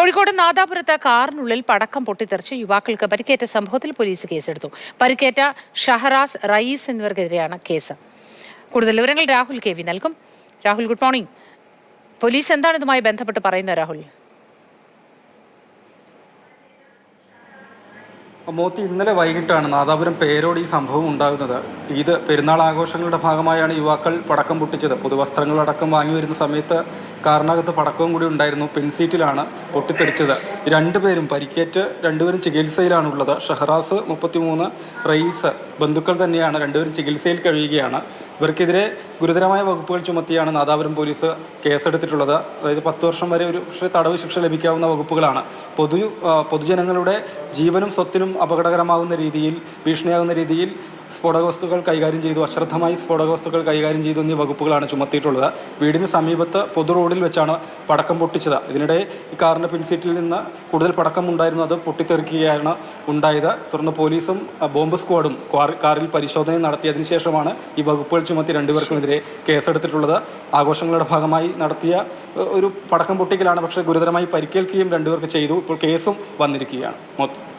കോഴിക്കോട് നാദാപുരത്ത് കാറിനുള്ളിൽ പടക്കം പൊട്ടിത്തെറിച്ച് യുവാക്കൾക്ക് പരിക്കേറ്റ സംഭവത്തിൽ പോലീസ് കേസെടുത്തു. പരിക്കേറ്റ ഷഹറാസ് റയീസ് എന്നിവർക്കെതിരെയാണ് കേസ്. കൂടുതൽ വിവരങ്ങൾ രാഹുൽ കെ വി നൽകും. Rahul good morning. പോലീസ് എന്താണ് ഇതുമായി ബന്ധപ്പെട്ട് പറയുന്നത് രാഹുൽ? മോത്തി ഇന്നലെ വൈകിട്ടാണ് നാദാപുരം പേരോട് ഈ സംഭവം ഉണ്ടാകുന്നത്. ഇത് പെരുന്നാൾ ആഘോഷങ്ങളുടെ ഭാഗമായാണ് യുവാക്കൾ പടക്കം പൊട്ടിച്ചത്. പുതുവസ്ത്രങ്ങളടക്കം വാങ്ങി വരുന്ന സമയത്ത് കാറിനകത്ത് പടക്കവും കൂടി ഉണ്ടായിരുന്നു. പെൻസീറ്റിലാണ് പൊട്ടിത്തെറിച്ചത്. രണ്ടുപേരും പരിക്കേറ്റ് രണ്ടുപേരും ചികിത്സയിലാണുള്ളത്. ഷഹറാസ് മുപ്പത്തിമൂന്ന് റയീസ് ബന്ധുക്കൾ തന്നെയാണ് രണ്ടുപേരും ചികിത്സയിൽ കഴിയുകയാണ്. ഇവർക്കെതിരെ ഗുരുതരമായ വകുപ്പുകൾ ചുമത്തിയാണ് നാദാപുരം പോലീസ് കേസെടുത്തിട്ടുള്ളത്. അതായത് പത്ത് വർഷം വരെ ഒരു പക്ഷേ തടവ് ശിക്ഷ ലഭിക്കാവുന്ന വകുപ്പുകളാണ്. പൊതു പൊതുജനങ്ങളുടെ ജീവനും സ്വത്തിനും അപകടകരമാകുന്ന രീതിയിൽ ഭീഷണിയാകുന്ന രീതിയിൽ സ്ഫോടക വസ്തുക്കൾ കൈകാര്യം ചെയ്തു അശ്രദ്ധമായി സ്ഫോടക വസ്തുക്കൾ കൈകാര്യം ചെയ്തു എന്നീ വകുപ്പുകളാണ് ചുമത്തിയിട്ടുള്ളത്. വീടിന് സമീപത്ത് പൊതു റോഡിൽ വെച്ചാണ് പടക്കം പൊട്ടിച്ചത്. ഇതിനിടെ ഈ കാറിന്റെ പിൻസീറ്റിൽ നിന്ന് കൂടുതൽ പടക്കം ഉണ്ടായിരുന്നു. അത് പൊട്ടിത്തെറിക്കുകയാണ് ഉണ്ടായത്. തുടർന്ന് പോലീസും ബോംബ് സ്ക്വാഡും കാറിൽ പരിശോധന നടത്തിയതിനു ശേഷമാണ് ഈ വകുപ്പുകൾ ചുമത്തി രണ്ടുപേർക്കുമെതിരെ കേസെടുത്തിട്ടുള്ളത്. ആഘോഷങ്ങളുടെ ഭാഗമായി നടത്തിയ ഒരു പടക്കം പൊട്ടിക്കലാണ്. പക്ഷേ ഗുരുതരമായി പരിക്കേൽക്കുകയും രണ്ടുപേർക്ക് ചെയ്തു. ഇപ്പോൾ കേസും വന്നിരിക്കുകയാണ്. മൊത്തം